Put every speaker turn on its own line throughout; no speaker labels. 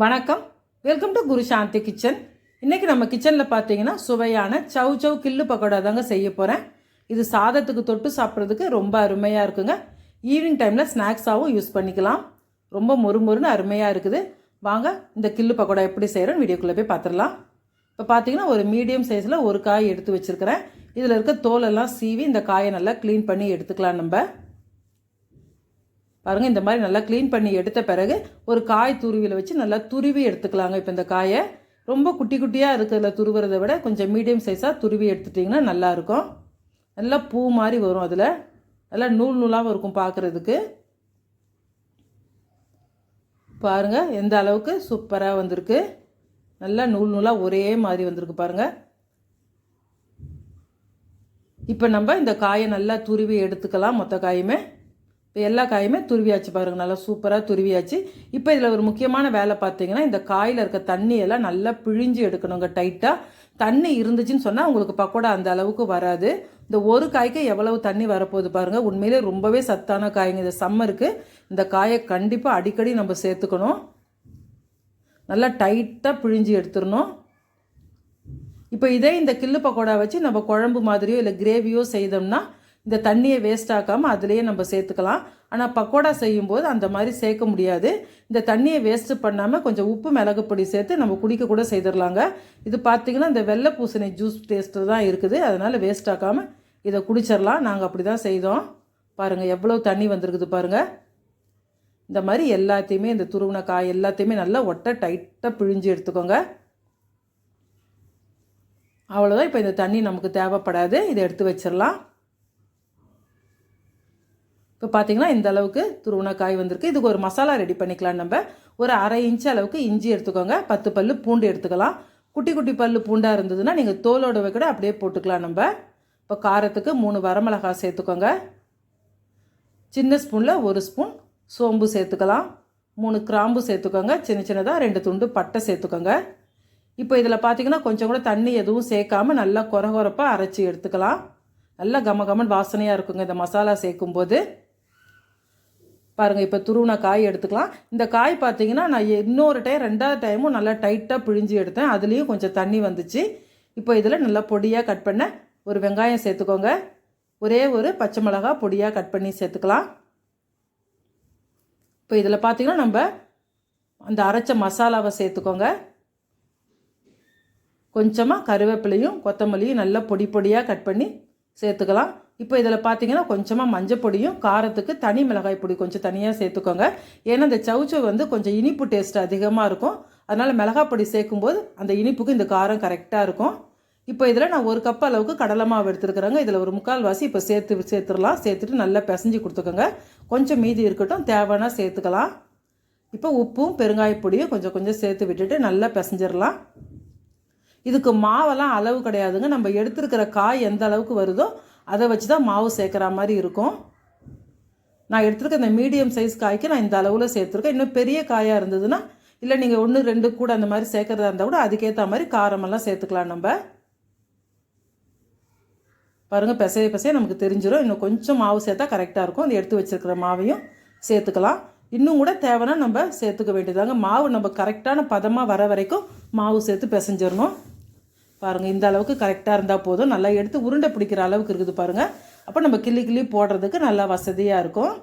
வணக்கம். Welcome to Guru Shanti kitchen. இன்றைக்கி நம்ம கிச்சனில் பார்த்தீங்கன்னா சுவையான சவ் சவ் கில்லு பக்கோடா தாங்க செய்ய போகிறேன் இது சாதத்துக்கு தொட்டு சாப்பிட்றதுக்கு ரொம்ப அருமையாக இருக்குங்க. ஈவினிங் டைமில் ஸ்நாக்ஸாகவும் யூஸ் பண்ணிக்கலாம். ரொம்ப மொறு மொறுன்னு அருமையாக இருக்குது. வாங்க இந்த கில்லு பக்கோடா எப்படி செய்கிறோன்னு வீடியோக்குள்ளே போய் பார்த்துடலாம் இப்போ பார்த்தீங்கன்னா ஒரு மீடியம் சைஸில் ஒரு காய் எடுத்து வச்சுருக்கிறேன். இதில் இருக்க தோலெல்லாம் சீவி இந்த காயை நல்லா க்ளீன் பண்ணி எடுத்துக்கலாம் நம்ம. பாருங்கள் இந்த மாதிரி நல்லா க்ளீன் பண்ணி எடுத்த பிறகு ஒரு காய் துருவியில் வச்சு நல்லா துருவி எடுத்துக்கலாங்க. இப்போ இந்த காயை ரொம்ப குட்டி குட்டியாக இருக்கிறதுல துருவுறதை விட கொஞ்சம் மீடியம் சைஸாக துருவி எடுத்துட்டிங்கன்னா நல்லாயிருக்கும் நல்லா பூ மாதிரி வரும் அதில். நல்லா நூல் நூலாகவும் இருக்கும் பார்க்குறதுக்கு பாருங்கள் எந்த அளவுக்கு சூப்பராக வந்திருக்கு. நல்லா நூல் நூலாக ஒரே மாதிரி வந்திருக்கு பாருங்கள் இப்போ நம்ம இந்த காயை நல்லா துருவி எடுத்துக்கலாம் மொத்த காயுமே. இப்போ எல்லா காயுமே துருவியாச்சு பாருங்கள் நல்லா சூப்பராக துருவியாச்சு. இப்போ இதில் ஒரு முக்கியமான வேலை பார்த்தீங்கன்னா இந்த காயில் இருக்க தண்ணியெல்லாம் நல்லா பிழிஞ்சு எடுக்கணுங்க டைட்டாக தண்ணி இருந்துச்சுன்னு சொன்னால் உங்களுக்கு பக்கோடா அந்த அளவுக்கு வராது. இந்த ஒரு காய்க்கு எவ்வளவு தண்ணி வரப்போகுது பாருங்கள் உண்மையிலே ரொம்பவே சத்தான காய்ங்க இந்த சம்மருக்கு. இந்த காயை கண்டிப்பாக அடிக்கடி நம்ம சேர்த்துக்கணும். நல்லா டைட்டாக பிழிஞ்சு எடுத்துடணும். இப்போ இதே இந்த கில்லு பக்கோடா வச்சு நம்ம குழம்பு மாதிரியோ இல்லை கிரேவியோ செய்தோம்னா இந்த தண்ணியை வேஸ்ட் ஆக்காமல் அதுலேயே நம்ம சேர்த்துக்கலாம். ஆனால் பக்கோடா செய்யும்போது அந்த மாதிரி சேர்க்க முடியாது. இந்த தண்ணியை வேஸ்ட்டு பண்ணாமல் கொஞ்சம் உப்பு மிளகு பொடி சேர்த்து நம்ம குடிக்க கூட செய்திடலாங்க இது பார்த்திங்கன்னா இந்த வெள்ளை பூசணி ஜூஸ் டேஸ்ட்டு தான் இருக்குது. அதனால் வேஸ்ட் ஆக்காமல் இதை குடிச்சிடலாம் நாங்கள் அப்படி தான் செய்தோம். பாருங்கள் எவ்வளோ தண்ணி வந்திருக்குது பாருங்கள் இந்த மாதிரி எல்லாத்தையுமே இந்த துருவின காய் எல்லாத்தையுமே நல்லா ஒட்ட டைட்டாக பிழிஞ்சு எடுத்துக்கோங்க. அவ்வளோதான் இப்போ இந்த தண்ணி நமக்கு தேவைப்படாது. இதை எடுத்து வச்சிடலாம் இப்போ பார்த்தீங்கன்னா இந்த அளவுக்கு துருவன காய் வந்திருக்கு. இதுக்கு ஒரு மசாலா ரெடி பண்ணிக்கலாம் நம்ம. ஒரு அரை இன்ச்சு அளவுக்கு இஞ்சி எடுத்துக்கோங்க. பத்து பல் பூண்டு எடுத்துக்கலாம். குட்டி குட்டி பல் பூண்டாக இருந்ததுன்னா நீங்கள் தோலோடவை கூட அப்படியே போட்டுக்கலாம் நம்ம. இப்போ காரத்துக்கு மூணு வரமிளகாய் சேர்த்துக்கோங்க. சின்ன ஸ்பூனில் ஒரு ஸ்பூன் சோம்பு சேர்த்துக்கலாம். மூணு கிராம்பு சேர்த்துக்கோங்க. சின்ன சின்னதாக ரெண்டு துண்டு பட்டை சேர்த்துக்கோங்க. இப்போ இதில் பார்த்தீங்கன்னா கொஞ்சம் கூட தண்ணி எதுவும் சேர்க்காம நல்லா குறகுறப்பாக அரைச்சி எடுத்துக்கலாம். நல்லா கம கமன் வாசனையாக இருக்குங்க இந்த மசாலா சேர்க்கும்போது. பாருங்கள் இப்போ துருவின காய் எடுத்துக்கலாம். இந்த காய் பார்த்தீங்கன்னா நான் இன்னொரு டைம் ரெண்டாவது டைமும் நல்லா டைட்டாக பிழிஞ்சு எடுத்தேன். அதுலேயும் கொஞ்சம் தண்ணி வந்துச்சு. இப்போ இதில் நல்லா பொடியாக கட் பண்ண ஒரு வெங்காயம் சேர்த்துக்கோங்க. ஒரே ஒரு பச்சை மிளகா பொடியாக கட் பண்ணி சேர்த்துக்கலாம். இப்போ இதில் பார்த்தீங்கன்னா நம்ம அந்த அரைச்ச மசாலாவை சேர்த்துக்கோங்க. கொஞ்சமாக கருவேப்பிலையும் கொத்தமல்லியும் நல்லா பொடி பொடியாக கட் பண்ணி சேர்த்துக்கலாம். இப்போ இதில் பார்த்தீங்கன்னா கொஞ்சமாக மஞ்சள் பொடியும் காரத்துக்கு தனி மிளகாய் பொடி கொஞ்சம் தனியாக சேர்த்துக்கோங்க. ஏன்னா இந்த சவுச்சோ வந்து கொஞ்சம் இனிப்பு டேஸ்ட் அதிகமாக இருக்கும். அதனால் மிளகாய் பொடி சேர்க்கும்போது அந்த இனிப்புக்கு இந்த காரம் கரெக்டாக இருக்கும். இப்போ இதில் நான் ஒரு கப் அளவுக்கு கடலை மாவு எடுத்துருக்குறேங்க. இதில் ஒரு முக்கால் வாசி இப்போ சேர்த்து சேர்த்துடலாம். சேர்த்துட்டு நல்லா பிசைஞ்சு கொடுத்துக்கோங்க. கொஞ்சம் மீதி இருக்கட்டும் தேவைன்னா சேர்த்துக்கலாம். இப்போ உப்பும் பெருங்காய பொடியும் கொஞ்சம் கொஞ்சம் சேர்த்து விட்டுட்டு நல்லா பிசைஞ்சிடலாம். இதுக்கு மாவெல்லாம் அளவு கிடையாதுங்க. நம்ம எடுத்துருக்கிற காய் எந்த அளவுக்கு வருதோ அதை வச்சு தான் மாவு சேர்க்குற மாதிரி இருக்கும். நான் எடுத்துருக்க இந்த மீடியம் சைஸ் காய்க்கு நான் இந்த அளவில் சேர்த்துருக்கேன். இன்னும் பெரிய காயாக இருந்ததுன்னா இல்லை நீங்கள் ஒன்று ரெண்டு கூட அந்த மாதிரி சேர்க்குறதா இருந்தால் கூட அதுக்கேற்ற மாதிரி காரமெல்லாம் சேர்த்துக்கலாம் நம்ம. பாருங்கள் பிசைய பிசைய நமக்கு தெரிஞ்சிடும் இன்னும் கொஞ்சம் மாவு சேர்த்தா கரெக்டாக இருக்கும். அந்த எடுத்து வச்சுருக்கிற மாவையும் சேர்த்துக்கலாம். இன்னும் கூட தேவைன்னா நம்ம சேர்த்துக்க வேண்டியதாங்க மாவு நம்ம கரெக்டான பதமாக வர வரைக்கும் மாவு சேர்த்து பிசைஞ்சிடணும். பாருங்கள் இந்த அளவுக்கு கரெக்டாக இருந்தால் போதும். நல்லா எடுத்து உருண்டை பிடிக்கிற அளவுக்கு இருக்குது பாருங்கள் அப்போ நம்ம கிள்ளி கிள்ளி போடுறதுக்கு நல்லா வசதியாக இருக்கும்.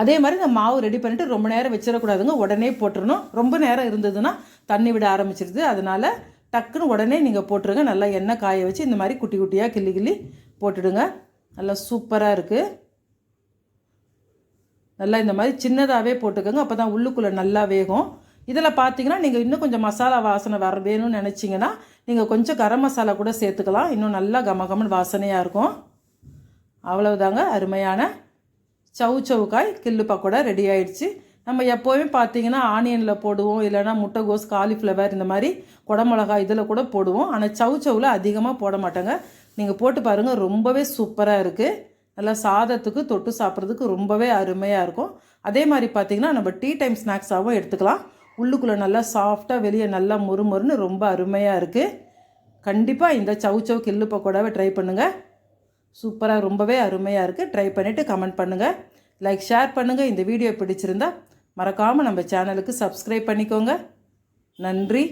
அதே மாதிரி இந்த மாவு ரெடி பண்ணிவிட்டு ரொம்ப நேரம் வச்சிடக்கூடாதுங்க. உடனே போட்டுருணும் ரொம்ப நேரம் இருந்ததுன்னா தண்ணி விட ஆரம்பிச்சிருது. அதனால் டக்குன்னு உடனே நீங்கள் போட்டுருங்க. நல்லா எண்ணெய் காய வச்சு இந்த மாதிரி குட்டி குட்டியாக கிள்ளி கிள்ளி போட்டுடுங்க. நல்லா சூப்பராக இருக்குது நல்லா இந்த மாதிரி சின்னதாகவே போட்டுக்கோங்க. அப்போ தான் உள்ளுக்குள்ளே நல்லா வேகும். இதில் பார்த்தீங்கன்னா நீங்கள் இன்னும் கொஞ்சம் மசாலா வாசனை வர வேணும்னு நினச்சிங்கன்னா நீங்கள் கொஞ்சம் கரம் மசாலா கூட சேர்த்துக்கலாம். இன்னும் நல்லா கமகமன் வாசனையாக இருக்கும். அவ்வளவுதாங்க அருமையான சவு சவுக்காய் கில்லு பக்கோடா ரெடி ஆயிடுச்சு. நம்ம எப்போவுமே பார்த்தீங்கன்னா ஆனியனில் போடுவோம் இல்லைனா முட்டைகோஸ் காலிஃப்ளவர் இந்த மாதிரி குடமிளகா இதில் கூட போடுவோம். ஆனால் சவு சவுவில் அதிகமாக போட மாட்டாங்க. நீங்கள் போட்டு பாருங்கள் ரொம்பவே சூப்பராக இருக்குது நல்லா சாதத்துக்கு தொட்டு சாப்பிட்றதுக்கு ரொம்பவே அருமையாக இருக்கும். அதே மாதிரி பார்த்திங்கன்னா நம்ம டீ டைம் ஸ்நாக்ஸாகவும் எடுத்துக்கலாம். உள்ளுக்குள்ளே நல்லா சாஃப்டாக வெளியே நல்லா முறுமுறுன்னு ரொம்ப அருமையாக இருக்குது கண்டிப்பாக இந்த சவு சவு கில்லு பக்கோடாவை ட்ரை பண்ணுங்கள் சூப்பராக ரொம்பவே அருமையாக இருக்குது ட்ரை பண்ணிவிட்டு கமெண்ட் பண்ணுங்கள் லைக் ஷேர் பண்ணுங்கள் இந்த வீடியோ பிடிச்சிருந்தா மறக்காமல் நம்ம சேனலுக்கு சப்ஸ்கிரைப் பண்ணிக்கோங்க. நன்றி.